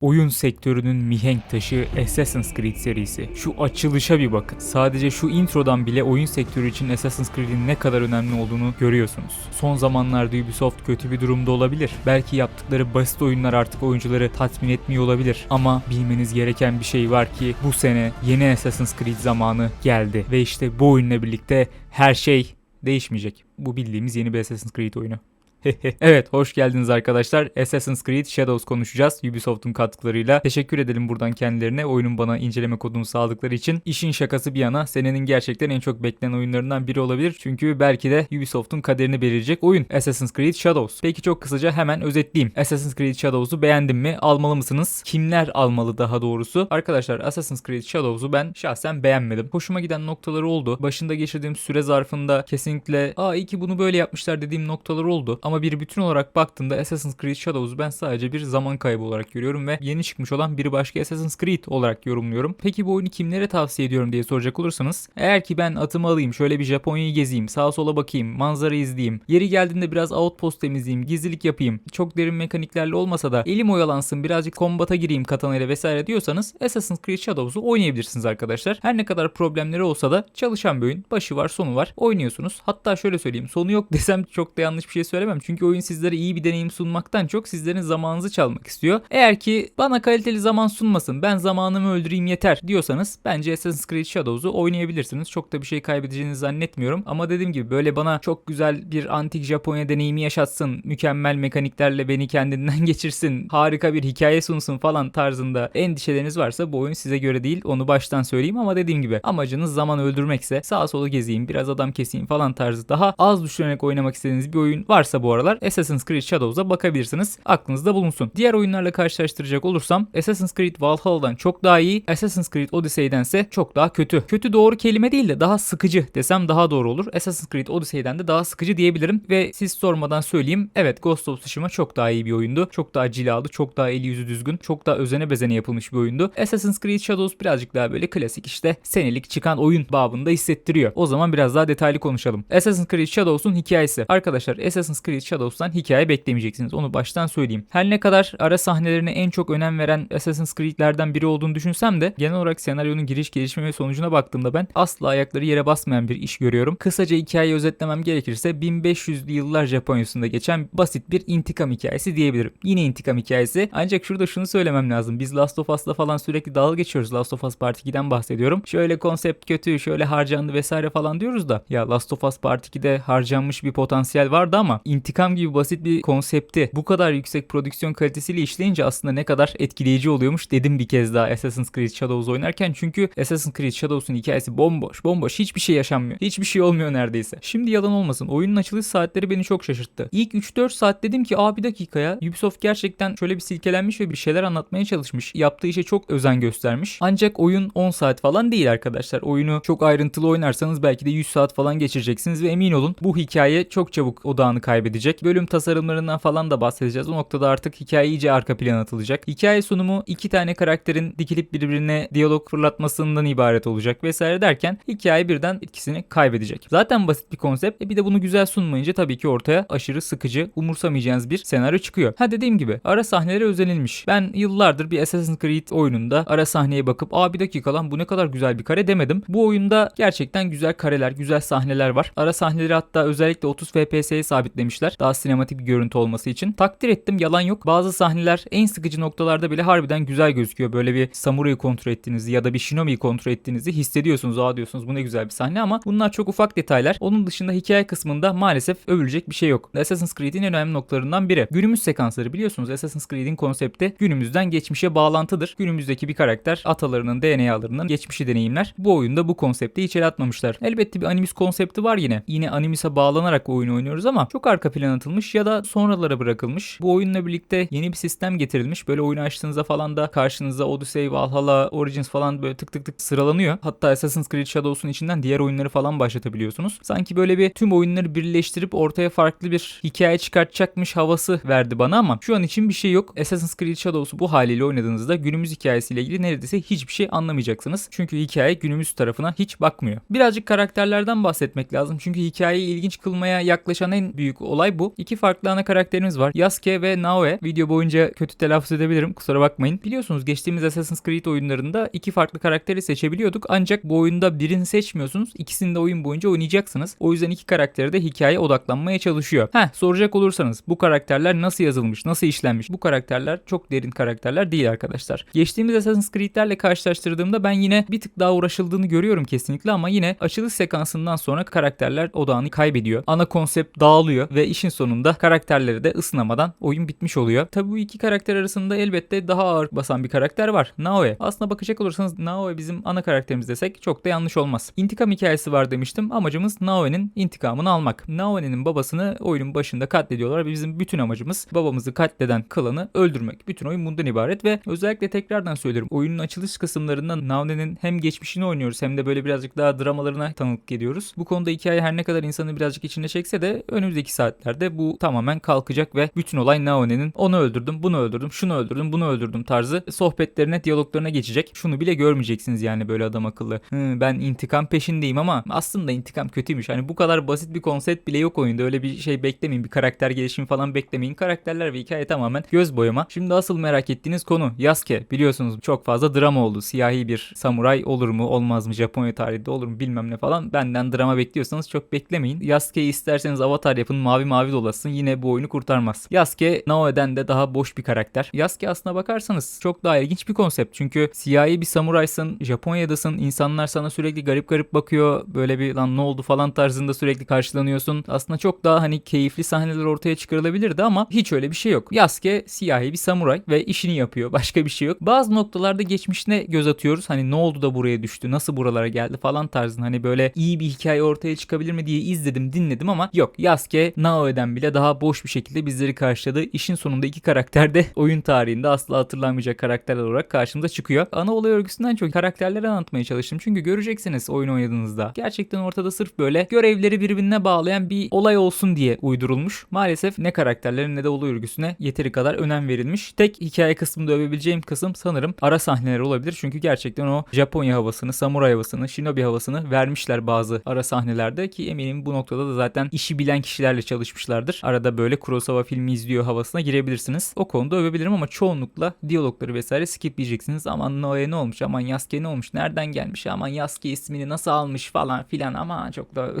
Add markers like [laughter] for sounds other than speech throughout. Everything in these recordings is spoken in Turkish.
Oyun sektörünün mihenk taşı Assassin's Creed serisi. Şu açılışa bir bakın. Sadece şu introdan bile oyun sektörü için Assassin's Creed'in ne kadar önemli olduğunu görüyorsunuz. Son zamanlarda Ubisoft kötü bir durumda olabilir. Belki yaptıkları basit oyunlar artık oyuncuları tatmin etmiyor olabilir. Ama bilmeniz gereken bir şey var ki bu sene yeni Assassin's Creed zamanı geldi. Ve işte bu oyunla birlikte her şey değişmeyecek. Bu bildiğimiz yeni bir Assassin's Creed oyunu. [laughs] evet hoş geldiniz arkadaşlar. Assassin's Creed Shadows konuşacağız Ubisoft'un katkılarıyla. Teşekkür edelim buradan kendilerine oyunun bana inceleme kodunu sağladıkları için. İşin şakası bir yana senenin gerçekten en çok beklenen oyunlarından biri olabilir. Çünkü belki de Ubisoft'un kaderini belirleyecek oyun Assassin's Creed Shadows. Peki çok kısaca hemen özetleyeyim. Assassin's Creed Shadows'u beğendin mi? Almalı mısınız? Kimler almalı daha doğrusu? Arkadaşlar Assassin's Creed Shadows'u ben şahsen beğenmedim. Hoşuma giden noktaları oldu. Başında geçirdiğim süre zarfında kesinlikle aa iyi ki bunu böyle yapmışlar dediğim noktalar oldu. Ama bir bütün olarak baktığımda Assassin's Creed Shadows'u ben sadece bir zaman kaybı olarak görüyorum ve yeni çıkmış olan bir başka Assassin's Creed olarak yorumluyorum. Peki bu oyunu kimlere tavsiye ediyorum diye soracak olursanız eğer ki ben atımı alayım şöyle bir Japonya'yı gezeyim sağa sola bakayım manzara izleyeyim yeri geldiğinde biraz outpost temizleyeyim gizlilik yapayım çok derin mekaniklerle olmasa da elim oyalansın birazcık kombata gireyim katana ile vesaire diyorsanız Assassin's Creed Shadows'u oynayabilirsiniz arkadaşlar. Her ne kadar problemleri olsa da çalışan bir oyun başı var sonu var oynuyorsunuz. Hatta şöyle söyleyeyim sonu yok [laughs] desem çok da yanlış bir şey söylemem çünkü oyun sizlere iyi bir deneyim sunmaktan çok sizlerin zamanınızı çalmak istiyor. Eğer ki bana kaliteli zaman sunmasın ben zamanımı öldüreyim yeter diyorsanız bence Assassin's Creed Shadows'u oynayabilirsiniz. Çok da bir şey kaybedeceğinizi zannetmiyorum. Ama dediğim gibi böyle bana çok güzel bir antik Japonya deneyimi yaşatsın, mükemmel mekaniklerle beni kendinden [laughs] geçirsin, harika bir hikaye sunsun falan tarzında endişeleriniz varsa bu oyun size göre değil. Onu baştan söyleyeyim ama dediğim gibi amacınız zaman öldürmekse sağa sola gezeyim, biraz adam keseyim falan tarzı daha az düşünerek oynamak istediğiniz bir oyun varsa bu aralar Assassin's Creed Shadows'a bakabilirsiniz. Aklınızda bulunsun. Diğer oyunlarla karşılaştıracak olursam Assassin's Creed Valhalla'dan çok daha iyi, Assassin's Creed Odyssey'dense çok daha kötü. Kötü doğru kelime değil de daha sıkıcı desem daha doğru olur. Assassin's Creed Odyssey'den de daha sıkıcı diyebilirim ve siz sormadan söyleyeyim. Evet Ghost of Tsushima çok daha iyi bir oyundu. Çok daha cilalı, çok daha eli yüzü düzgün, çok daha özene bezene yapılmış bir oyundu. Assassin's Creed Shadows birazcık daha böyle klasik işte senelik çıkan oyun babında hissettiriyor. O zaman biraz daha detaylı konuşalım. Assassin's Creed Shadows'un hikayesi. Arkadaşlar Assassin's Creed Shadows'tan hikaye beklemeyeceksiniz. Onu baştan söyleyeyim. Her ne kadar ara sahnelerine en çok önem veren Assassin's Creed'lerden biri olduğunu düşünsem de genel olarak senaryonun giriş gelişme ve sonucuna baktığımda ben asla ayakları yere basmayan bir iş görüyorum. Kısaca hikayeyi özetlemem gerekirse 1500'lü yıllar Japonya'sında geçen basit bir intikam hikayesi diyebilirim. Yine intikam hikayesi. Ancak şurada şunu söylemem lazım. Biz Last of Us'la falan sürekli dalga geçiyoruz. Last of Us Part 2'den bahsediyorum. Şöyle konsept kötü, şöyle harcandı vesaire falan diyoruz da ya Last of Us Part 2'de harcanmış bir potansiyel vardı ama intikam gibi basit bir konsepti bu kadar yüksek prodüksiyon kalitesiyle işleyince aslında ne kadar etkileyici oluyormuş dedim bir kez daha Assassin's Creed Shadows oynarken çünkü Assassin's Creed Shadows'un hikayesi bomboş bomboş hiçbir şey yaşanmıyor. Hiçbir şey olmuyor neredeyse. Şimdi yalan olmasın oyunun açılış saatleri beni çok şaşırttı. İlk 3-4 saat dedim ki aa bir dakika ya Ubisoft gerçekten şöyle bir silkelenmiş ve bir şeyler anlatmaya çalışmış. Yaptığı işe çok özen göstermiş. Ancak oyun 10 saat falan değil arkadaşlar. Oyunu çok ayrıntılı oynarsanız belki de 100 saat falan geçireceksiniz ve emin olun bu hikaye çok çabuk odağını kaybedecek. Bölüm tasarımlarından falan da bahsedeceğiz. O noktada artık hikaye iyice arka plana atılacak. Hikaye sunumu iki tane karakterin dikilip birbirine diyalog fırlatmasından ibaret olacak vesaire derken hikaye birden etkisini kaybedecek. Zaten basit bir konsept. E bir de bunu güzel sunmayınca tabii ki ortaya aşırı sıkıcı, umursamayacağınız bir senaryo çıkıyor. Ha dediğim gibi ara sahnelere özenilmiş. Ben yıllardır bir Assassin's Creed oyununda ara sahneye bakıp aa bir dakika lan bu ne kadar güzel bir kare demedim. Bu oyunda gerçekten güzel kareler, güzel sahneler var. Ara sahneleri hatta özellikle 30 FPS'ye sabitlemişler. Daha sinematik bir görüntü olması için. Takdir ettim yalan yok. Bazı sahneler en sıkıcı noktalarda bile harbiden güzel gözüküyor. Böyle bir samurayı kontrol ettiğinizi ya da bir shinobi'yi kontrol ettiğinizi hissediyorsunuz. Aa diyorsunuz bu ne güzel bir sahne ama bunlar çok ufak detaylar. Onun dışında hikaye kısmında maalesef övülecek bir şey yok. Assassin's Creed'in önemli noktalarından biri. Günümüz sekansları biliyorsunuz Assassin's Creed'in konsepti günümüzden geçmişe bağlantıdır. Günümüzdeki bir karakter atalarının DNA'larının geçmişi deneyimler. Bu oyunda bu konsepti içeri atmamışlar. Elbette bir animus konsepti var yine. Yine animus'a bağlanarak oyun oynuyoruz ama çok arka plan atılmış ya da sonralara bırakılmış. Bu oyunla birlikte yeni bir sistem getirilmiş. Böyle oyunu açtığınızda falan da karşınıza Odyssey, Valhalla, Origins falan böyle tık tık tık sıralanıyor. Hatta Assassin's Creed Shadows'un içinden diğer oyunları falan başlatabiliyorsunuz. Sanki böyle bir tüm oyunları birleştirip ortaya farklı bir hikaye çıkartacakmış havası verdi bana ama şu an için bir şey yok. Assassin's Creed Shadows'u bu haliyle oynadığınızda günümüz hikayesiyle ilgili neredeyse hiçbir şey anlamayacaksınız. Çünkü hikaye günümüz tarafına hiç bakmıyor. Birazcık karakterlerden bahsetmek lazım. Çünkü hikayeyi ilginç kılmaya yaklaşan en büyük olay olay bu. İki farklı ana karakterimiz var. Yasuke ve Naoe. Video boyunca kötü telaffuz edebilirim. Kusura bakmayın. Biliyorsunuz geçtiğimiz Assassin's Creed oyunlarında iki farklı karakteri seçebiliyorduk. Ancak bu oyunda birini seçmiyorsunuz. İkisini de oyun boyunca oynayacaksınız. O yüzden iki karakteri de hikaye odaklanmaya çalışıyor. Heh soracak olursanız bu karakterler nasıl yazılmış, nasıl işlenmiş? Bu karakterler çok derin karakterler değil arkadaşlar. Geçtiğimiz Assassin's Creed'lerle karşılaştırdığımda ben yine bir tık daha uğraşıldığını görüyorum kesinlikle ama yine açılış sekansından sonra karakterler odağını kaybediyor. Ana konsept dağılıyor ve işin sonunda karakterleri de ısınamadan oyun bitmiş oluyor. Tabi bu iki karakter arasında elbette daha ağır basan bir karakter var. Naoe. Aslına bakacak olursanız Naoe bizim ana karakterimiz desek çok da yanlış olmaz. İntikam hikayesi var demiştim. Amacımız Naoe'nin intikamını almak. Naoe'nin babasını oyunun başında katlediyorlar ve bizim bütün amacımız babamızı katleden klanı öldürmek. Bütün oyun bundan ibaret ve özellikle tekrardan söylüyorum. Oyunun açılış kısımlarında Naoe'nin hem geçmişini oynuyoruz hem de böyle birazcık daha dramalarına tanıklık ediyoruz. Bu konuda hikaye her ne kadar insanı birazcık içine çekse de önümüzdeki saatlerde bu tamamen kalkacak ve bütün olay Naoe'nin onu öldürdüm, bunu öldürdüm, şunu öldürdüm, bunu öldürdüm tarzı sohbetlerine, diyaloglarına geçecek. Şunu bile görmeyeceksiniz yani böyle adam akıllı. Hı, ben intikam peşindeyim ama aslında intikam kötüymüş. Hani bu kadar basit bir konsept bile yok oyunda. Öyle bir şey beklemeyin. Bir karakter gelişimi falan beklemeyin. Karakterler ve hikaye tamamen göz boyama. Şimdi asıl merak ettiğiniz konu Yasuke. Biliyorsunuz çok fazla drama oldu. Siyahi bir samuray olur mu olmaz mı Japonya tarihinde olur mu bilmem ne falan. Benden drama bekliyorsanız çok beklemeyin. Yasuke'yi isterseniz avatar yapın mavi mavi dolasın yine bu oyunu kurtarmaz. Yasuke Naoe'den de daha boş bir karakter. Yasuke aslına bakarsanız çok daha ilginç bir konsept. Çünkü siyahi bir samuraysın, Japonya'dasın, insanlar sana sürekli garip garip bakıyor. Böyle bir lan ne oldu falan tarzında sürekli karşılanıyorsun. Aslında çok daha hani keyifli sahneler ortaya çıkarılabilirdi ama hiç öyle bir şey yok. Yasuke siyahi bir samuray ve işini yapıyor. [laughs] Başka bir şey yok. Bazı noktalarda geçmişine göz atıyoruz. Hani ne oldu da buraya düştü, nasıl buralara geldi falan tarzında hani böyle iyi bir hikaye ortaya çıkabilir mi diye izledim, dinledim ama yok. Yasuke Naoe'den bile daha boş bir şekilde bizleri karşıladı. İşin sonunda iki karakter de [laughs] oyun tarihinde asla hatırlanmayacak karakterler olarak karşımıza çıkıyor. Ana olay örgüsünden çok karakterleri anlatmaya çalıştım. Çünkü göreceksiniz oyun oynadığınızda. Gerçekten ortada sırf böyle görevleri birbirine bağlayan bir olay olsun diye uydurulmuş. Maalesef ne karakterlerin ne de olay örgüsüne yeteri kadar önem verilmiş. Tek hikaye kısmında övebileceğim kısım sanırım ara sahneler olabilir. Çünkü gerçekten o Japonya havasını, samuray havasını, shinobi havasını vermişler bazı ara sahnelerde ki eminim bu noktada da zaten işi bilen kişilerle çalışmışlardır. Arada böyle Kurosawa filmi izliyor havasına girebilirsiniz. O konuda övebilirim ama çoğunlukla diyalogları vesaire skipleyeceksiniz. Aman Noe ne olmuş, aman Yasuke ne olmuş, nereden gelmiş, aman Yasuke ismini nasıl almış falan filan ama çok da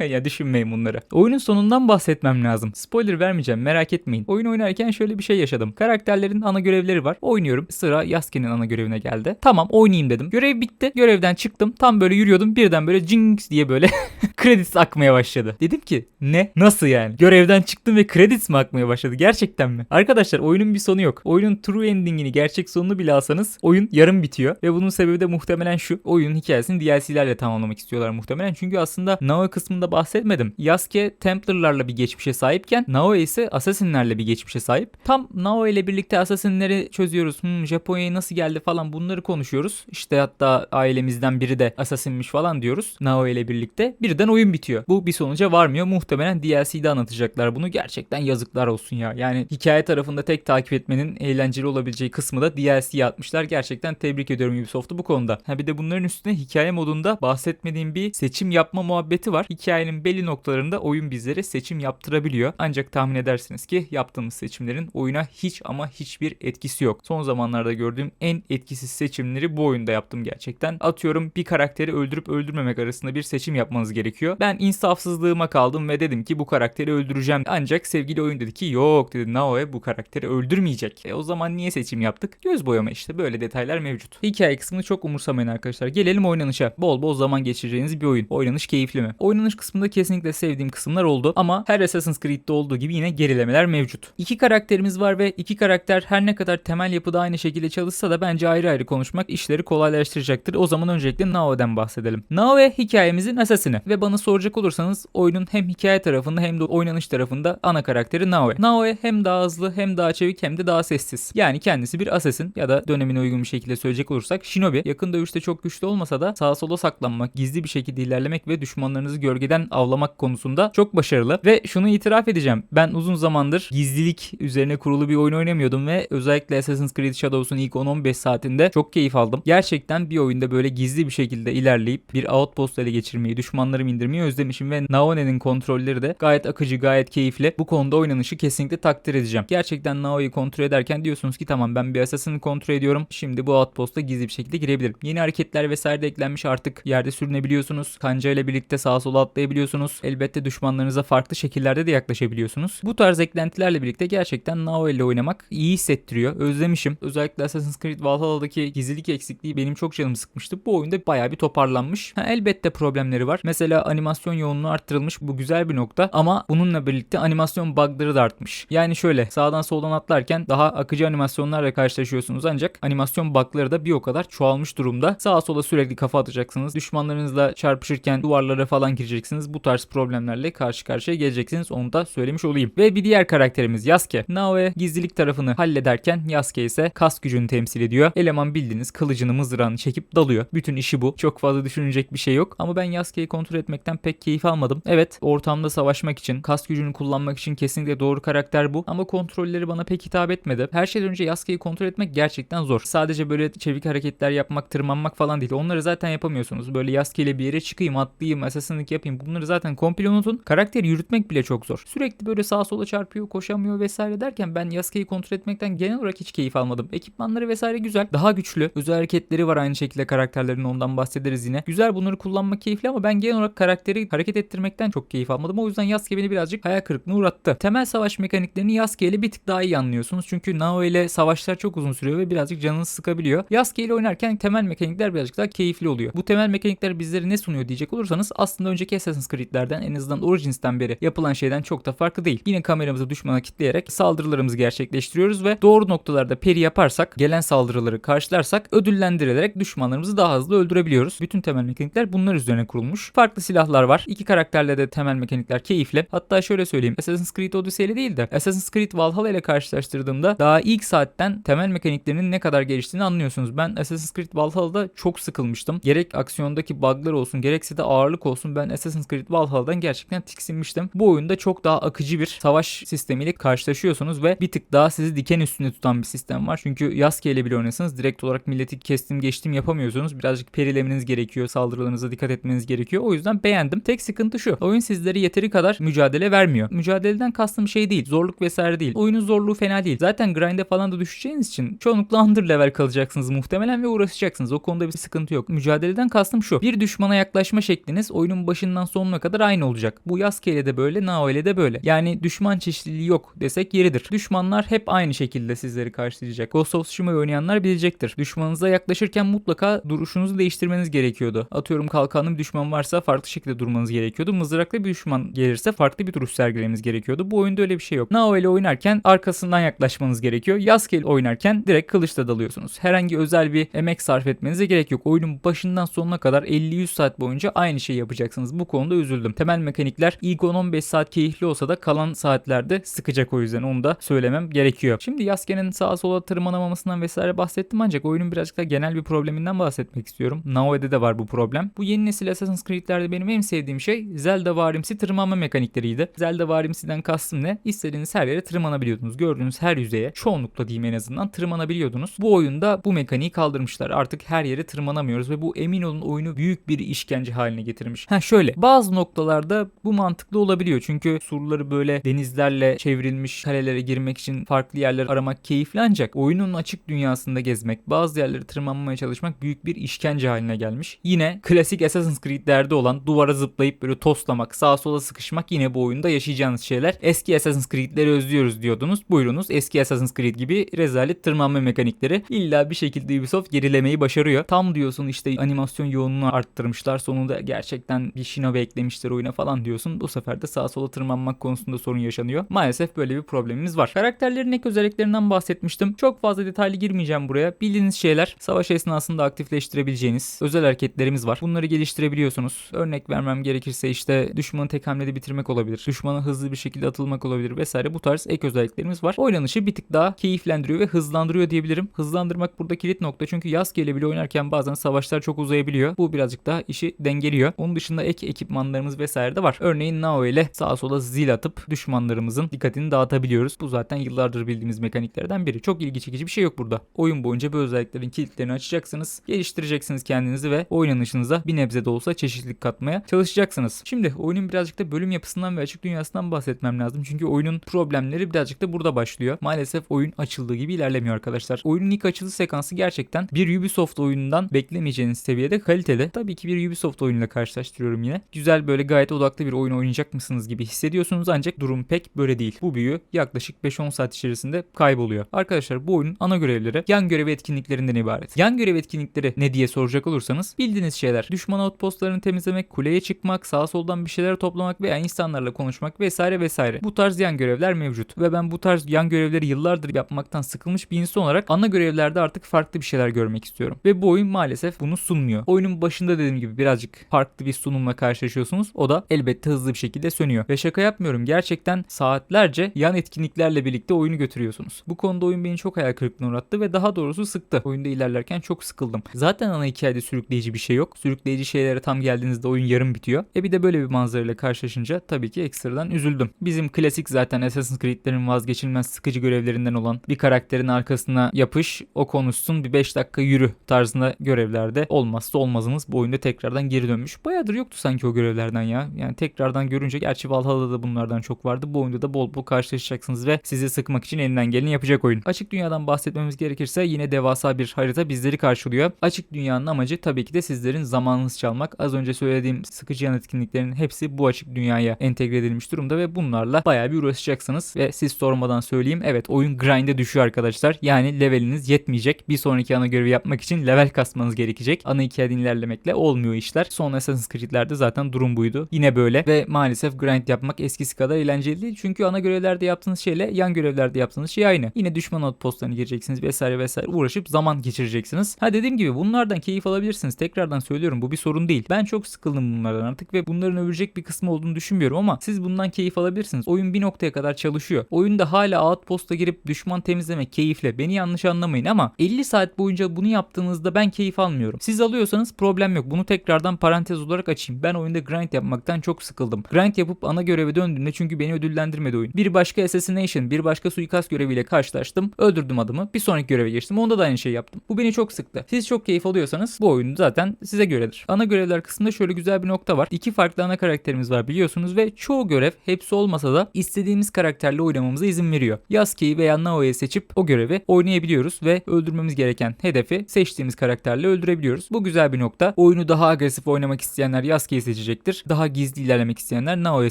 [laughs] ya düşünmeyin bunları. Oyunun sonundan bahsetmem lazım. Spoiler vermeyeceğim merak etmeyin. Oyun oynarken şöyle bir şey yaşadım. Karakterlerin ana görevleri var. Oynuyorum. Sıra Yasuke'nin ana görevine geldi. Tamam oynayayım dedim. Görev bitti. Görevden çıktım. Tam böyle yürüyordum. Birden böyle jinx diye böyle [laughs] credits akmaya başladı. Dedim ki ne? Nasıl yani? Görevden çıktım ve credits mi akmaya başladı? Gerçekten mi? Arkadaşlar oyunun bir sonu yok. Oyunun true endingini gerçek sonunu bile alsanız oyun yarım bitiyor. Ve bunun sebebi de muhtemelen şu. Oyunun hikayesini DLC'lerle tamamlamak istiyorlar muhtemelen. Çünkü aslında Naoe kısmında bahsetmedim. Yasuke Templar'larla bir geçmişe sahipken Naoe ise Assassin'lerle bir geçmişe sahip. Tam Naoe ile birlikte Assassin'leri çözüyoruz. Hmm, Japonya'ya nasıl geldi falan bunları konuşuyoruz. İşte hatta ailemizden biri de Assassin'miş falan diyoruz Naoe ile birlikte. Birden oyun bitiyor. Bu bir sonuca varmıyor. Muhtemelen DLC'de anlatacaklar bunu. Gerçekten yazıklar olsun ya. Yani hikaye tarafında tek takip etmenin eğlenceli olabileceği kısmı da DLC'ye atmışlar. Gerçekten tebrik ediyorum Ubisoft'u bu konuda. Ha bir de bunların üstüne hikaye modunda bahsetmediğim bir seçim yapma muhabbeti var. Hikayenin belli noktalarında oyun bizlere seçim yaptırabiliyor. Ancak tahmin edersiniz ki yaptığımız seçimlerin oyuna hiç ama hiçbir etkisi yok. Son zamanlarda gördüğüm en etkisiz seçimleri bu oyunda yaptım gerçekten. Atıyorum bir karakteri öldürüp öldürmemek arasında bir seçim yapmanız gerekiyor. Ben insafsızlığıma kaldım ve dedim ki bu karakteri öldüreceğim. Ancak sevgili oyun dedi ki yok dedi Naoe bu karakteri öldürmeyecek. E o zaman niye seçim yaptık? Göz boyama işte böyle detaylar mevcut. Hikaye kısmını çok umursamayın arkadaşlar. Gelelim oynanışa. Bol bol zaman geçireceğiniz bir oyun. Oynanış keyifli mi? Oynanış kısmında kesinlikle sevdiğim kısımlar oldu ama her Assassin's Creed'de olduğu gibi yine gerilemeler mevcut. İki karakterimiz var ve iki karakter her ne kadar temel yapıda aynı şekilde çalışsa da bence ayrı ayrı konuşmak işleri kolaylaştıracaktır. O zaman öncelikle Naoe'den bahsedelim. Naoe hikayemizin asasını ve bana soracak olursanız oyunun hem hikaye tarafında hem de oynanış tarafında ana karakteri Naoe. Naoe hem daha hızlı hem daha çevik hem de daha sessiz. Yani kendisi bir assassin ya da dönemine uygun bir şekilde söyleyecek olursak shinobi. Yakın dövüşte çok güçlü olmasa da sağa sola saklanmak, gizli bir şekilde ilerlemek ve düşmanlarınızı gölgeden avlamak konusunda çok başarılı. Ve şunu itiraf edeceğim. Ben uzun zamandır gizlilik üzerine kurulu bir oyun oynamıyordum ve özellikle Assassin's Creed Shadows'un ilk 10-15 saatinde çok keyif aldım. Gerçekten bir oyunda böyle gizli bir şekilde ilerleyip bir outpost ele geçirmeyi, düşmanları indirmeyi özlemişim ve Naone'nin kontrolleri de gayet akıcı, gayet keyifli. Bu konuda oynanışı kesinlikle takdir edeceğim. Gerçekten Nao'yu kontrol ederken diyorsunuz ki tamam ben bir Assassin'i kontrol ediyorum. Şimdi bu outpost'a gizli bir şekilde girebilirim. Yeni hareketler vesaire de eklenmiş artık yerde sürünebiliyorsunuz. Kanca ile birlikte sağa sola atlayabiliyorsunuz. Elbette düşmanlarınıza farklı şekillerde de yaklaşabiliyorsunuz. Bu tarz eklentilerle birlikte gerçekten Nao ile oynamak iyi hissettiriyor. Özlemişim. Özellikle Assassin's Creed Valhalla'daki gizlilik eksikliği benim çok canımı sıkmıştı. Bu oyunda bayağı bir toparlanmış. Ha, elbette problemleri var. Mesela animasyon yoğunluğu arttırılmış. Bu güzel bir nokta ama bununla birlikte animasyon bug'ları da artmış. Yani şöyle sağdan soldan atlarken daha akıcı animasyonlarla karşılaşıyorsunuz ancak animasyon bug'ları da bir o kadar çoğalmış durumda. Sağa sola sürekli kafa atacaksınız. Düşmanlarınızla çarpışırken duvarlara falan gireceksiniz. Bu tarz problemlerle karşı karşıya geleceksiniz. Onu da söylemiş olayım. Ve bir diğer karakterimiz Yasuke. Naoe gizlilik tarafını hallederken Yasuke ise kas gücünü temsil ediyor. Eleman bildiğiniz kılıcını mızrağını çekip dalıyor. Bütün işi bu. Çok fazla düşünecek bir şey yok. Ama ben Yasuke'yi kontrol etmekten pek keyif almadım. Evet ortamda savaşmak için, kas gücünü kullanmak için kesinlikle doğru karakter bu. Ama kontrolleri bana pek hitap etmedi. Her şeyden önce Yasuke'yi kontrol etmek gerçekten zor. Sadece böyle çevik hareketler yapmak, tırmanmak falan değil. Onları zaten yapamıyorsunuz. Böyle Yasuke ile bir yere çıkayım, atlayayım, assassinlik yapayım. Bunları zaten komple unutun. Karakteri yürütmek bile çok zor. Sürekli böyle sağa sola çarpıyor, koşamıyor vesaire derken ben Yasuke'yi kontrol etmekten genel olarak hiç keyif almadım. Ekipmanları vesaire güzel. Daha güçlü. Özel hareketleri var aynı şekilde karakterlerin ondan bahsederiz yine. Güzel bunları kullanmak keyifli ama ben genel olarak karakteri hareket ettirmekten çok keyif almadım. O yüzden Yasuke beni birazcık hayal kırıklığına uğrattı. Temel savaş mekaniklerini Yasuke ile bir tık daha iyi anlıyorsunuz. Çünkü Nao ile savaşlar çok uzun sürüyor ve birazcık canınızı sıkabiliyor. Yasuke ile oynarken temel mekanikler birazcık daha keyifli oluyor. Bu temel mekanikler bizlere ne sunuyor diyecek olursanız aslında önceki Assassin's Creed'lerden en azından Origins'ten beri yapılan şeyden çok da farklı değil. Yine kameramızı düşmana kitleyerek saldırılarımızı gerçekleştiriyoruz ve doğru noktalarda peri yaparsak, gelen saldırıları karşılarsak ödüllendirilerek düşmanlarımızı daha hızlı öldürebiliyoruz. Bütün temel mekanikler bunlar üzerine kurulmuş. Farklı silahlar var. İki karakterle de temel mekanikler keyifli. Hatta şöyle söyleyeyim. Assassin's Creed Odyssey ile değil de Assassin's Creed Valhalla ile karşılaştırdığımda daha ilk saatten temel mekaniklerinin ne kadar geliştiğini anlıyorsunuz. Ben Assassin's Creed Valhalla'da çok sıkılmıştım. Gerek aksiyondaki bug'lar olsun gerekse de ağırlık olsun ben Assassin's Creed Valhalla'dan gerçekten tiksinmiştim. Bu oyunda çok daha akıcı bir savaş sistemiyle karşılaşıyorsunuz ve bir tık daha sizi diken üstünde tutan bir sistem var. Çünkü Yasuke ile bile oynasanız direkt olarak milleti kestim geçtim yapamıyorsunuz. Birazcık perilemeniz gerekiyor. Saldırılarınıza dikkat etmeniz gerekiyor. O yüzden beğendim. Tek sıkıntı şu. Oyun sizlere yeteri kadar mücadele vermiyor. Mücadeleden kastım şey değil. Zorluk vesaire değil. Oyunun zorluğu fena değil. Zaten grind'e falan da düşeceğiniz için çoğunlukla under level kalacaksınız muhtemelen ve uğraşacaksınız. O konuda bir sıkıntı yok. Mücadeleden kastım şu. Bir düşmana yaklaşma şekliniz oyunun başından sonuna kadar aynı olacak. Bu Yasuke ile de böyle, Nao ile de böyle. Yani düşman çeşitliliği yok desek yeridir. Düşmanlar hep aynı şekilde sizleri karşılayacak. Ghost of Tsushima'yı oynayanlar bilecektir. Düşmanınıza yaklaşırken mutlaka duruşunuzu değiştirmeniz gerekiyordu. Atıyorum kalkanlı bir düşman varsa farklı şekilde durmanız gerekiyordu. Mızraklı bir düşman gelirse farklı bir duruş sergilemeniz gerekiyordu. Bu oyunda öyle bir şey yok. Nao ile oynarken arkasından yaklaşmanız gerekiyor. Yasuke ile oynarken direkt kılıçla dalıyorsunuz. Herhangi özel bir emek sarf etmenize gerek yok. Oyunun başından sonuna kadar 50-100 saat boyunca aynı şeyi yapacaksınız. Bu konuda üzüldüm. Temel mekanikler ilk 10-15 saat keyifli olsa da kalan saatlerde sıkacak o yüzden onu da söylemem gerekiyor. Şimdi Yasuke'nin sağa sola tırmanamamasından vesaire bahsettim ancak oyunun birazcık da genel bir probleminden bahsetmek istiyorum. Naoe'de de var bu problem. Bu yeni nesil Assassin's Creed'lerde benim en sevdiğim şey Zelda varimsi tırmanma mekanikleriydi. Zelda varimsiden kastım ne? İstediğiniz her yere tırmanabiliyordunuz. Gördüğünüz her yüzeye çoğunlukla diyeyim en azından tırmanabiliyordunuz. Bu oyunda bu mekaniği kaldırmışlar. Artık her yere tırmanamıyoruz ve bu emin olun oyunu büyük bir işkence haline getirmiş. Ha şöyle bazı noktalarda bu mantıklı olabiliyor. Çünkü surları böyle denizlerle çevrilmiş kalelere girmek için farklı yerler aramak keyifli ancak oyunun açık dünyasında gezmek, bazı yerleri tırmanmaya çalışmak büyük bir işkence haline gelmiş. Yine klasik Assassin's Creed'lerde olan duvara zıplayıp böyle toslamak, sağa sola sıkışmak yine bu oyunda yaşayacağınız şeyler. Eski Assassin's Creed'leri özlüyoruz diyordunuz. Buyurunuz eski Assassin's Creed gibi rezalet tırmanma mekanikleri. İlla bir şekilde Ubisoft gerilemeyi başarıyor. Tam diyorsun işte animasyon yoğunluğunu arttırmışlar. Sonunda gerçekten bir Shinobi eklemişler oyuna falan diyorsun. Bu sefer de sağa sola tırmanmak konusunda sorun yaşanıyor. Maalesef böyle bir problemimiz var. Karakterlerin ek özelliklerinden bahsetmiştim. Çok fazla detaylı girmeyeceğim buraya. Bildiğiniz şeyler savaş esnasında aktifleştirebileceğiniz özel hareketlerimiz var. Bunları geliştirebiliyorsunuz. Örnek vermem gerekirse işte düşmanı tek hamlede bitirmek olabilir. Düşmana hızlı bir şekilde atılmak olabilir vesaire. Bu tarz ek özelliklerimiz var. Oynanışı bir tık daha keyiflendiriyor ve hızlandırıyor diyebilirim. Hızlandırmak burada kilit nokta çünkü Yasuke ile bile oynarken bazen savaşlar çok uzayabiliyor. Bu birazcık daha işi dengeliyor. Onun dışında ek ekipmanlarımız vesaire de var. Örneğin Nao ile sağa sola zil atıp düşmanlarımızın dikkatini dağıtabiliyoruz. Bu zaten yıllardır bildiğimiz mekaniklerden biri. Çok ilgi çekici bir şey yok burada. Oyun boyunca bu özelliklerin kilitlerini açacaksınız. Geliştireceksiniz kendinizi ve oynanışınıza bir nebze de olsa çeşitlilik katmaya çalışacaksınız. Şimdi oyunun birazcık da bölüm yapısından dünyasından ve açık dünyasından bahsetmem lazım. Çünkü oyunun problemleri birazcık da burada başlıyor. Maalesef oyun açıldığı gibi ilerlemiyor arkadaşlar. Oyunun ilk açılış sekansı gerçekten bir Ubisoft oyunundan beklemeyeceğiniz seviyede kaliteli. Tabii ki bir Ubisoft oyunuyla karşılaştırıyorum yine. Güzel böyle gayet odaklı bir oyun oynayacak mısınız gibi hissediyorsunuz ancak durum pek böyle değil. Bu büyü yaklaşık 5-10 saat içerisinde kayboluyor. Arkadaşlar bu oyunun ana görevleri yan görev etkinliklerinden ibaret. Yan görev etkinlikleri ne diye soracak olursanız bildiğiniz şeyler. Düşman outpostlarını temizlemek, kuleye çıkmak, sağ soldan bir şeyler toplamak veya insanlarla konuşmak vesaire vesaire. Bu tarz yan görevler mevcut ve ben bu tarz yan görevleri yıllardır yapmaktan sıkılmış bir insan olarak ana görevlerde artık farklı bir şeyler görmek istiyorum. Ve bu oyun maalesef bunu sunmuyor. Oyunun başında dediğim gibi birazcık farklı bir sunumla karşılaşıyorsunuz. O da elbette hızlı bir şekilde sönüyor. Ve şaka yapmıyorum. Gerçekten saatlerce yan etkinliklerle birlikte oyunu götürüyorsunuz. Bu konuda oyun beni çok hayal kırıklığına uğrattı ve daha doğrusu sıktı. Oyunda ilerlerken çok sıkıldım. Zaten ana hikayede sürükleyici bir şey yok. Sürükleyici şeylere tam geldiğinizde oyun yarım bitiyor. E bir de böyle bir manzarayla karşılaşınca tabii ki ekstradan üzüldüm. Bizim klasik zaten Assassin's Creed'lerin vazgeçilmez sıkıcı görevlerinden olan bir karakterin arkasına yapış, o konuşsun bir 5 dakika yürü tarzında görevlerde olmazsa olmazımız bu oyunda tekrardan geri dönmüş. Bayağıdır yoktu sanki o görevlerden ya. Yani tekrardan görünce gerçi Valhalla'da da bunlardan çok vardı. Bu oyunda da bol bol karşılaşacaksınız ve sizi sıkmak için elinden geleni yapacak oyun. Açık dünyadan bahsetmemiz gerekirse yine devasa bir harita bizleri karşılıyor. Açık dünyanın amacı tabii ki de sizlerin zamanınızı çalmak. Az önce söylediğim sıkıcı yan etkinliklerin hepsi bu açık dünyaya entegre edilmiş durumda ve bunlarla bayağı bir uğraşacaksınız ve siz sormadan söyleyeyim evet oyun grind'e düşüyor arkadaşlar. Yani leveliniz yetmeyecek. Bir sonraki ana görevi yapmak için level kasmanız gerekecek. Ana hikayeden ilerlemekle olmuyor işler. Son Assassin's Creed'lerde zaten durum buydu. Yine böyle ve maalesef grind yapmak eskisi kadar eğlenceli değil. Çünkü ana görevlerde yaptığınız şeyle yan görevlerde yaptığınız şey aynı. Yine düşman outpostlarına gireceksiniz vesaire vesaire uğraşıp zaman geçireceksiniz. Ha dediğim gibi bunlardan keyif alabilirsiniz. Tekrardan söylüyorum bu bir sorun değil. Ben çok sıkıldım bunlardan artık ve bunların övülecek bir kısmı olduğunu düşünmüyorum ama siz bundan keyif alabilirsiniz. Oyun bir noktaya kadar çalışıyor. Oyunda hala outpost'a girip düşman temizlemek keyifle. Beni yanlış anlamayın ama 50 saat boyunca bunu yaptığınızda ben keyif almıyorum. Siz alıyorsanız problem yok. Bunu tekrardan parantez olarak açayım. Ben oyunda grind yapmaktan çok sıkıldım. Grind yapıp ana göreve döndüğümde çünkü beni ödüllendirmedi oyun. Bir başka assassination, bir başka suikast göreviyle karşılaştım. Öldürdüm adamı. Bir sonraki göreve geçtim. Onda da aynı şeyi yaptım. Bu beni çok sıktı. Siz çok keyif alıyorsanız bu oyun zaten size göredir. Ana görevler kısmında şöyle güzel bir nokta var. İki farklı ana karakterimiz var biliyorsunuz ve çoğu görev hepsi olmasa da istediğimiz karakterle oynamamıza izin veriyor. Yasuke'yi veya Nao'yu seçip o görevi oynayabiliyoruz ve öldürmemiz gereken hedefi seçtiğimiz karakterle öldürebiliyoruz. Bu güzel bir nokta. Oyunu daha agresif oynamak isteyenler Yasuke'yi seçecektir. Daha gizli ilerlemek isteyenler Nao'yu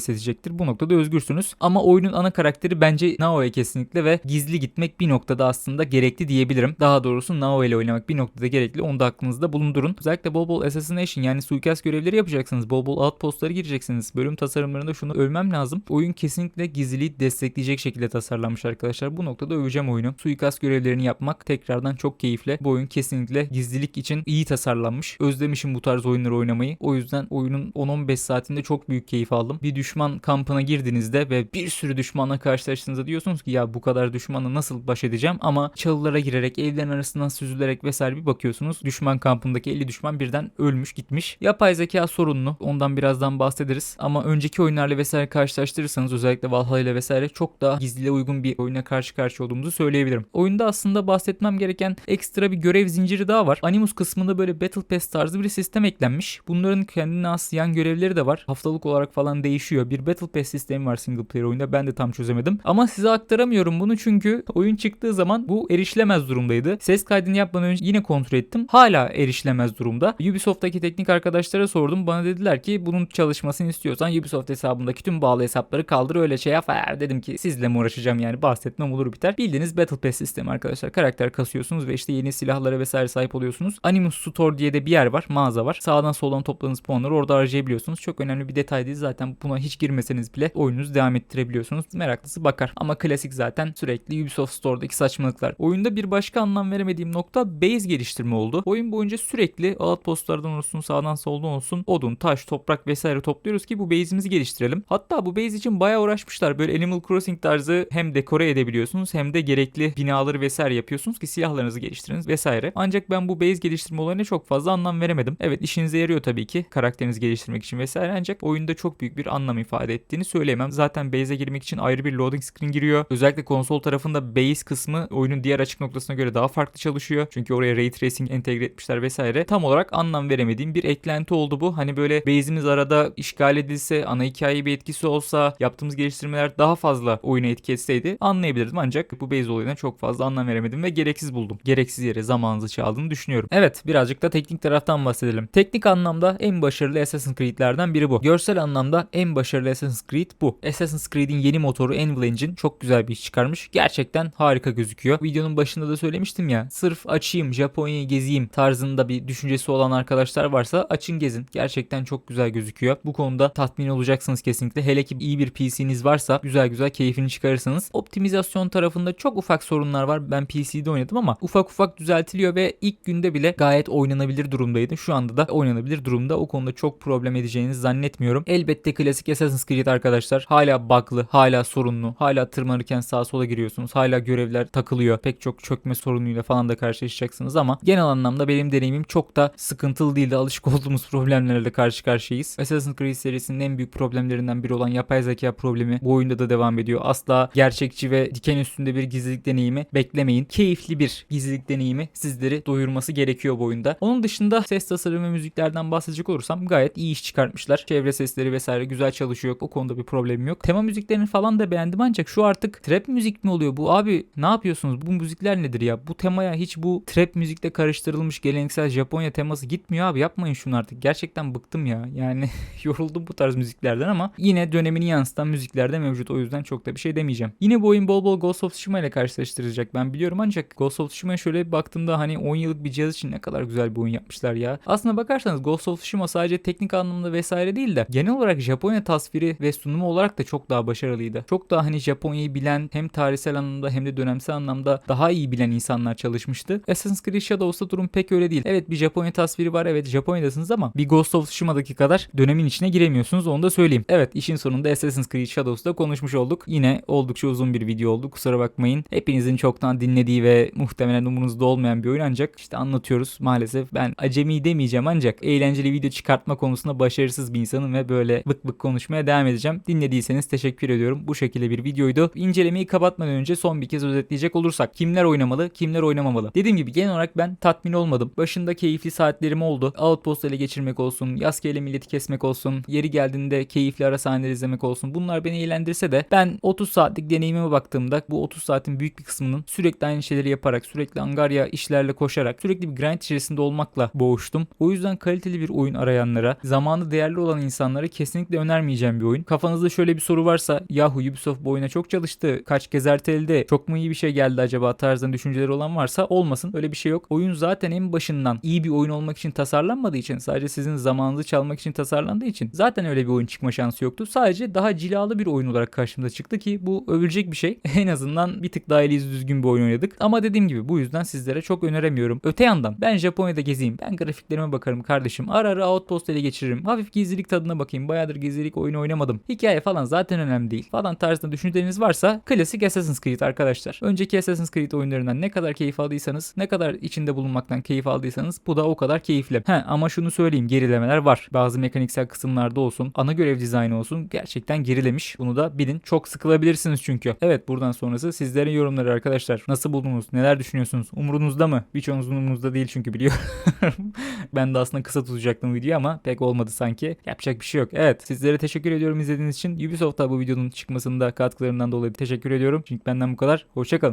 seçecektir. Bu noktada özgürsünüz. Ama oyunun ana karakteri bence Nao'ya kesinlikle ve gizli gitmek bir noktada aslında gerekli diyebilirim. Daha doğrusu Nao ile oynamak bir noktada gerekli. Onu da aklınızda bulundurun. Özellikle bol bol assassination yani suikast görevleri yapacaksınız. Bol bol outpostlara gireceksiniz. Bölüm tasarımlarında şunu ölmem lazım. Oyun kesinlikle gizliliği destekleyecek şekilde tasarlanmış arkadaşlar. Bu noktada öveceğim oyunu. Suikast görevlerini yapmak tekrardan çok keyifli. Bu oyun kesinlikle gizlilik için iyi tasarlanmış. Özlemişim bu tarz oyunları oynamayı. O yüzden oyunun 10-15 saatinde çok büyük keyif aldım. Bir düşman kampına girdiğinizde ve bir sürü düşmanla karşılaştığınızda diyorsunuz ki ya bu kadar düşmanla nasıl baş edeceğim ama çalılara girerek evlerin arasından süzülerek vesaire bir bakıyorsunuz. Düşman kampındaki 50 düşman birden ölmüş gitmiş. Yapay zeka sorunlu. Ondan birazdan bahsederiz. Ama önceki oyunlarla vesaire karşılaştırırsanız özellikle Valhalla ile vesaire çok daha gizliliğe uygun bir oyuna karşı karşıya olduğumuzu söyleyebilirim. Oyunda aslında bahsetmem gereken ekstra bir görev zinciri daha var. Animus kısmında böyle Battle Pass tarzı bir sistem eklenmiş. Bunların kendine has yan görevleri de var. Haftalık olarak falan değişiyor. Bir Battle Pass sistemi var single player oyunda. Ben de tam çözemedim. Ama size aktaramıyorum bunu çünkü oyun çıktığı zaman bu erişilemez durumdaydı. Ses kaydını yapmadan önce yine kontrol ettim. Hala erişilemez durumda. Ubisoft'taki teknik arkadaşlara sordum. Bana dediler ki bunun çalışmasını istiyorsan Ubisoft hesabındaki tüm bağlı hesapları kaldır öyle şey yap. Eğer dedim ki sizle mi uğraşacağım yani bahsetmem olur biter. Bildiğiniz Battle Pass sistemi arkadaşlar. Karakter kasıyorsunuz ve işte yeni silahlara vesaire sahip oluyorsunuz. Animus Store diye de bir yer var. Mağaza var. Sağdan soldan topladığınız puanları orada harcayabiliyorsunuz. Çok önemli bir detay değil. Zaten buna hiç girmeseniz bile oyununuzu devam ettirebiliyorsunuz. Meraklısı bakar. Ama klasik zaten sürekli Ubisoft Store'daki saçmalıklar. Oyunda bir başka anlam veremediğim nokta base geliştirme oldu. Oyun boyunca sürekli outpostlardan olsun sağdan soldan olsun odun, taş, toprak vesaire topluyoruz ki bu base'imizi geliştirelim. Hatta bu base için bayağı uğraşmışlar. Böyle Animal Crossing tarzı hem dekore edebiliyorsunuz hem de gerekli binaları vesaire yapıyorsunuz ki silahlarınızı geliştiriniz vesaire. Ancak ben bu base geliştirme olayına çok fazla anlam veremedim. Evet işinize yarıyor tabii ki karakterinizi geliştirmek için vesaire ancak oyunda çok büyük bir anlam ifade ettiğini söyleyemem. Zaten base'e girmek için ayrı bir loading screen giriyor. Özellikle konsol tarafında base kısmı oyunun diğer açık noktasına göre daha farklı çalışıyor. Çünkü oraya ray tracing entegre etmişler vesaire. Tam olarak anlam veremediğim bir eklenti oldu bu. Hani böyle base'imiz arada işgal edilse, ana hikaye hikayeye bir etkisi olsa, yaptığımız geliştirmeler daha fazla oyuna etki etseydi anlayabilirdim. Ancak bu base olayına çok fazla anlam veremedim ve gereksiz buldum. Gereksiz yere zamanınızı çaldığını düşünüyorum. Evet birazcık da teknik taraftan bahsedelim. Teknik anlamda en başarılı Assassin's Creed'lerden biri bu. Görsel anlamda en başarılı Assassin's Creed bu. Assassin's Creed'in yeni motoru Anvil Engine çok güzel bir iş çıkarmış. Gerçekten harika gözüküyor. Videonun başında da söylemiştim ya. Sırf açayım Japonya'yı gezeyim tarzında bir düşüncesi olan arkadaşlar varsa açın gezin. Gerçekten çok güzel gözüküyor. Bu konuda tatmin olacaksınız kesinlikle. Hele ki iyi bir PC'niz varsa güzel güzel keyfini çıkarırsınız. Optimizasyon tarafında çok ufak sorunlar var. Ben PC'de oynadım ama ufak ufak düzeltiliyor ve ilk günde bile gayet oynanabilir durumdaydı. Şu anda da oynanabilir durumda. O konuda çok problem edeceğinizi zannetmiyorum. Elbette klasik Assassin's Creed arkadaşlar hala bug'lı, hala sorunlu, hala tırmanırken sağa sola giriyorsunuz. Hala görevler takılıyor. Pek çok çökme sorunuyla falan da karşılaşacaksınız ama genel anlamda benim deneyimim çok da sıkıntılı değil de alışık [laughs] olduğumuz problemlerle karşı karşıyayız. Assassin's Creed serisinin en büyük problemlerinden biri olan yapay zeka problemi bu oyunda da devam ediyor. Asla gerçekçi ve diken üstünde bir gizlilik deneyimi beklemeyin. Keyifli bir gizlilik deneyimi sizleri doyurması gerekiyor bu oyunda. Onun dışında ses tasarımı müziklerden bahsedecek olursam gayet iyi iş çıkartmışlar. Çevre sesleri vesaire güzel çalışıyor. O konuda bir problemim yok. Tema müziklerini falan da beğendim ancak şu artık trap müzik mi oluyor bu abi ne yapıyorsunuz bu müzikler nedir ya bu temaya hiç bu trap müzikle karıştırılmış geleneksel Japonya teması gitmiyor abi yapmayın şunu artık gerçekten bıktım ya yani [laughs] yoruldum bu tarz müziklerden ama yine dönemini yansıtan müzikler de mevcut o yüzden çok da bir şey demeyeceğim. Yine bu oyun bol bol Ghost of Tsushima ile karşılaştıracak ben biliyorum ancak Ghost of Tsushima'ya şöyle bir baktığımda hani 10 yıllık bir cihaz için ne kadar güzel bir oyun yapmışlar ya. Aslına bakarsanız Ghost of Tsushima sadece teknik anlamda vesaire değil de genel olarak Japonya tasviri ve sunumu olarak da çok daha başarılıydı. Çok daha hani Japonya'yı bilen hem tarihsel anlamda hem de dönemsel anlamda daha iyi bilen insanlar çalışmıştı. Assassin's Creed Shadows'ta durum pek öyle değil. Evet bir Japonya tasviri var evet Japonya'dasınız ama bir Ghost of Tsushima'daki kadar dönemin içine giremiyorsunuz onu da söyleyeyim. Evet işin sonunda Assassin's Creed Shadows'ta konuşmuş olduk. Yine oldukça uzun bir video oldu kusura bakmayın. Hepinizin çoktan dinlediği ve muhtemelen umurunuzda olmayan bir oyun ancak işte anlatıyoruz maalesef. Ben acemi demeyeceğim ancak eğlenceli video çıkartma konusunda başarısız bir insanım ve böyle bık bık konuşmaya devam edeceğim. Dinlediyseniz teşekkür ediyorum. Bu şekilde bir videoydu. İncelemeyi kapatmadan önce son bir kez özetleyecek olursak kimler oynamalı, kimler oynamamalı. Dediğim gibi genel olarak ben tatmin olmadım. Başında keyifli saatlerim oldu. Outpost ele geçirmek olsun, Yasuke ile milleti kesmek olsun, yeri geldiğinde keyifli ara sahneleri izlemek olsun. Bunlar beni eğlendirse de ben 30 saatlik deneyimime baktığımda bu 30 saatin büyük bir kısmının sürekli aynı şeyleri yaparak, sürekli angarya işlerle koşarak, sürekli bir grind içerisinde olmakla boğuştum. O yüzden kaliteli bir oyun arayanlara, zamanı değerli olan insanlara kesinlikle önermeyeceğim bir oyun. Kafanızda şöyle bir soru varsa yahu Ubisoft bu oyuna çok çalıştı, kaç kez erteledi, çok mu iyi bir şey geldi acaba tarzında düşünceleri olan varsa olmasın. Öyle bir şey yok. Oyun zaten en başından iyi bir oyun olmak için tasarlanmadığı için sadece sizin zamanınızı çalmak için tasarlandığı için zaten öyle bir oyun çıkma şansı yoktu. Sadece daha cilalı bir oyun olarak karşımıza çıktı ki bu övülecek bir şey. [laughs] en azından bir tık daha eli yüzü düzgün bir oyun oynadık. Ama dediğim gibi bu yüzden sizlere çok öneremiyorum. Öte yandan ben Japonya'da gezeyim. Ben grafiklerime bakarım kardeşim. Ara ara Outpost ele geçiririm. Hafif gizlilik tadına bakayım. Bayağıdır gizlilik oyunu oynamadım. Hikaye falan zaten önemli değil. Falan tarzında düşünceleriniz varsa klasik Assassin's Creed arkadaşlar. Önceki Assassin's Creed oyunlarından ne kadar keyif aldıysanız, ne kadar içinde bulunmaktan keyif aldıysanız bu da o kadar keyifli. He ama şunu söyleyeyim gerilemeler var. Bazı mekaniksel kısımlarda olsun, ana görev dizaynı olsun gerçekten gerilemiş. Bunu da bilin. Çok sıkılabilirsiniz çünkü. Evet buradan sonrası sizlerin yorumları arkadaşlar. Nasıl buldunuz? Neler düşünüyorsunuz? Umurunuzda mı? Birçoğunuzun umurunuzda değil çünkü biliyorum. [laughs] ben de aslında kısa tutacaktım videoyu ama pek olmadı sanki. Yapacak bir şey yok. Evet sizlere teşekkür ediyorum izlediğiniz için. Ubisoft'a bu videonun çıkmasında katkılarından dolayı teşekkür ediyorum. Çünkü benden bu kadar. Hoşçakalın.